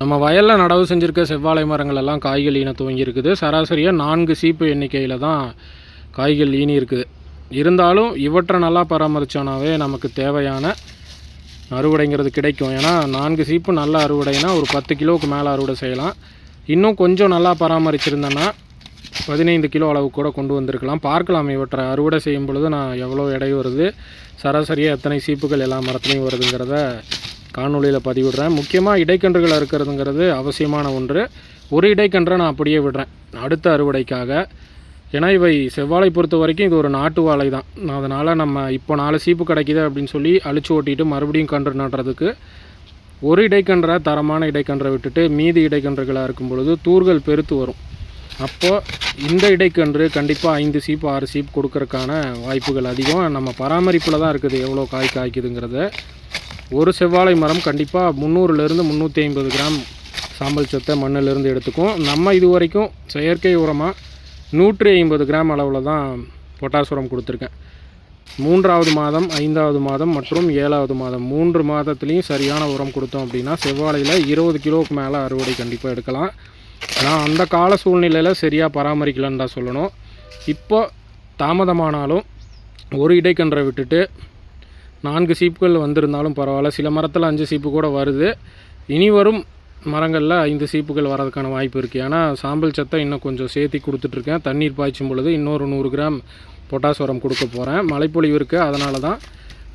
நம்ம வயலில் நடவு செஞ்சுருக்க செவ்வாழை மரங்கள் எல்லாம் காய்கள் ஈன துவங்கி இருக்குது சராசரியாக நான்கு சீப்பு எண்ணிக்கையில் தான் காய்கள் ஈனி இருக்குது. இருந்தாலும் இவற்றை நல்லா பராமரித்தோன்னாவே நமக்கு தேவையான அறுவடைங்கிறது கிடைக்கும். ஏன்னா நான்கு சீப்பு நல்ல அறுவடைனா ஒரு பத்து கிலோவுக்கு மேலே அறுவடை செய்யலாம். இன்னும் கொஞ்சம் நல்லா பராமரிச்சிருந்தேன்னா பதினைந்து கிலோ அளவு கூட கொண்டு வந்திருக்கலாம். பார்க்கலாம் இவற்றை அறுவடை செய்யும் பொழுது நான் எவ்வளோ எடை வருது சராசரியாக எத்தனை சீப்புகள் எல்லா மரத்துலையும் வருதுங்கிறத காணொலியில் பதிவிடுறேன். முக்கியமாக இடைக்கன்றுகள் இருக்கிறதுங்கிறது அவசியமான ஒன்று. ஒரு இடைக்கன்றை நான் அப்படியே விடுறேன். அடுத்த அறுவடைக்காக. ஏன்னா இவை செவ்வாழை பொறுத்த வரைக்கும் இது ஒரு நாட்டு வாழை தான். அதனால் நம்ம இப்போ நாலு சீப்பு கிடைக்கிது அப்படின்னு சொல்லி அழிச்சு ஓட்டிட்டு மறுபடியும் கன்று நடுறதுக்கு ஒரு இடைக்கன்றை தரமான இடைக்கன்றை விட்டுட்டு மீதி இடைக்கன்றுகளாக இருக்கும் பொழுது தூர்கள் பெருத்து வரும். அப்போது இந்த இடைக்கன்று கண்டிப்பாக ஐந்து சீப்பு ஆறு சீப்பு கொடுக்கறதுக்கான வாய்ப்புகள் அதிகம். நம்ம பராமரிப்பில் தான் இருக்குது எவ்வளோ காய் காய்க்குதுங்கிறத. ஒரு செவ்வாழை மரம் கண்டிப்பாக முந்நூறுலேருந்து முந்நூற்றி ஐம்பது கிராம் சாம்பல் சத்தை மண்ணிலிருந்து எடுத்துக்கும் நம்ம இது வரைக்கும் செயற்கை உரமாக நூற்றி ஐம்பது கிராம் அளவில் தான் பொட்டாஸ் உரம் கொடுத்துருக்கேன். மூன்றாவது மாதம் ஐந்தாவது மாதம் மற்றும் ஏழாவது மாதம் மூன்று மாதத்துலேயும் சரியான உரம் கொடுத்தோம் அப்படின்னா செவ்வாழையில் இருபது கிலோவுக்கு மேலே அறுவடை கண்டிப்பாக எடுக்கலாம். நான் அந்த கால சூழ்நிலையில் சரியாக பராமரிக்கலன்னு தான் சொல்லணும். இப்போ தாமதமானாலும் ஒரு இடைக்கன்றை விட்டுட்டு நான்கு சீப்புகள் வந்திருந்தாலும் பரவாயில்ல. சில மரத்தில் அஞ்சு சீப்பு கூட வருது. இனி வரும் மரங்களில் ஐந்து சீப்புகள் வரதுக்கான வாய்ப்பு இருக்குது ஏன்னா சாம்பல் சத்தை இன்னும் கொஞ்சம் சேர்த்தி கொடுத்துட்ருக்கேன். தண்ணீர் பாய்ச்சும் பொழுது இன்னொரு நூறு கிராம் பொட்டாஸ் உரம் கொடுக்க போகிறேன் மழைப்பொழிவு இருக்குது அதனால தான்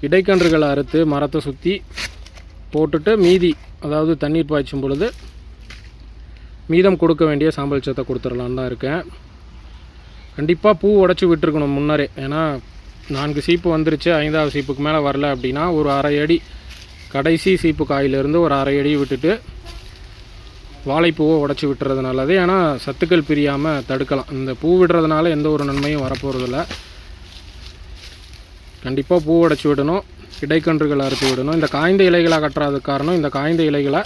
இடைக்கன்றுகளை அறுத்து மரத்தை சுற்றி போட்டுட்டு மீதி அதாவது தண்ணீர் பாய்ச்சும் பொழுது மீதம் கொடுக்க வேண்டிய சாம்பல் சத்தை கொடுத்துடலான்னு தான் இருக்கேன். கண்டிப்பாக பூ உடச்சி விட்டுருக்கணும் முன்னரே. ஏன்னா நான்கு சீப்பு வந்துருச்சு. ஐந்தாவது சீப்புக்கு மேலே வரல அப்படின்னா ஒரு அரை அடி கடைசி சீப்பு காயிலிருந்து ஒரு அரை அடி விட்டுட்டு வாழைப்பூவை உடச்சி விட்டுறது நல்லது. ஏன்னா சத்துக்கள் பிரியாமல் தடுக்கலாம். இந்த பூ விடுறதுனால எந்த ஒரு நன்மையும் வரப்போகிறதில்ல கண்டிப்பாக பூ உடச்சி விடணும். இடைக்கன்றுகளை அறுத்து விடணும். இந்த காய்ந்த இலைகளாக கட்டுறதுக்கு காரணம் இந்த காய்ந்த இலைகளை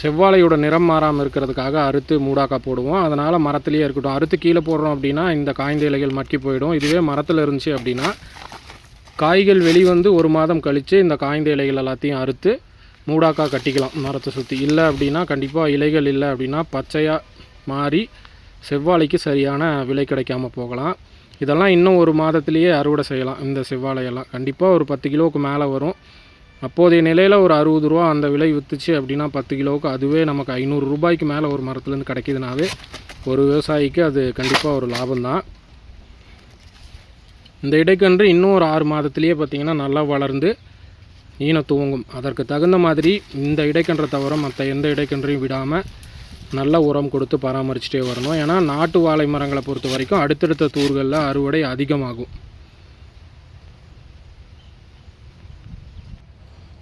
செவ்வாழையோட நிறம் மாறாமல் இருக்கிறதுக்காக அறுத்து மூடாக்கா போடுவோம். அதனால் மரத்துலேயே இருக்கட்டும். அறுத்து கீழே போடுறோம் அப்படின்னா இந்த காய்ந்த இலைகள் மக்கி போயிடும். இதுவே மரத்தில் இருந்துச்சு அப்படின்னா காய்கள் வெளிவந்து ஒரு மாதம் கழித்து இந்த காய்ந்த இலைகள் எல்லாத்தையும் அறுத்து மூடாக்கா கட்டிக்கலாம் மரத்தை சுற்றி இல்லை அப்படின்னா கண்டிப்பாக இலைகள் இல்லை அப்படின்னா பச்சையாக மாறி செவ்வாழைக்கு சரியான விலை கிடைக்காம போகலாம். இதெல்லாம் இன்னும் ஒரு மாதத்துலேயே அறுவடை செய்யலாம். இந்த செவ்வாழையெல்லாம் கண்டிப்பாக ஒரு பத்து கிலோவுக்கு மேலே வரும். அப்போதைய நிலையில் ஒரு அறுபது ரூபா அந்த விலை விற்றுச்சு அப்படின்னா பத்து கிலோவுக்கு அதுவே நமக்கு ஐநூறு ரூபாய்க்கு மேலே ஒரு மரத்துலேருந்து கிடைக்கிதுனாவே ஒரு விவசாயிக்கு அது கண்டிப்பாக ஒரு லாபம்தான் இந்த இடைக்கன்று இன்னும் ஒரு ஆறு மாதத்துலேயே பார்த்திங்கன்னா நல்லா வளர்ந்து ஈன துவங்கும். அதற்கு தகுந்த மாதிரி இந்த இடைக்கன்றை தவிர மற்ற எந்த இடைக்கன்றையும் விடாமல் நல்ல உரம் கொடுத்து பராமரிச்சுட்டே வரணும். ஏன்னா நாட்டு வாழை மரங்களை பொறுத்த வரைக்கும் அடுத்தடுத்த தூர்களில் அறுவடை அதிகமாகும்.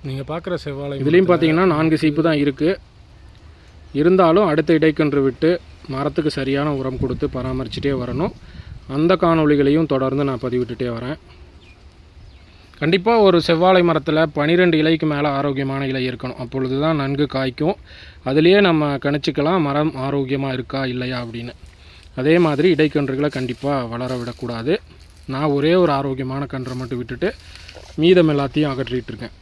நீங்கள் பார்க்குற செவ்வாழை இதுலேயும் பார்த்தீங்கன்னா நான்கு சீப்பு தான் இருக்குது இருந்தாலும் அடுத்த இடைக்கன்று விட்டு மரத்துக்கு சரியான உரம் கொடுத்து பராமரிச்சுட்டே வரணும். அந்த காணொளிகளையும் தொடர்ந்து நான் பதிவிட்டுட்டே வரேன். கண்டிப்பாக ஒரு செவ்வாழை மரத்தில் பன்னிரெண்டு இலைக்கு மேலே ஆரோக்கியமான இலை இருக்கணும். அப்பொழுது தான் நன்கு காய்க்கும். அதுலேயே நம்ம கணிச்சிக்கலாம் மரம் ஆரோக்கியமாக இருக்கா இல்லையா அப்படின்னு. அதே மாதிரி இடைக்கன்றுகளை கண்டிப்பாக வளர விடக்கூடாது. நான் ஒரே ஒரு ஆரோக்கியமான கன்றை மட்டும் விட்டுட்டு மீதம் எல்லாத்தையும் அகற்றிட்டு இருக்கேன்.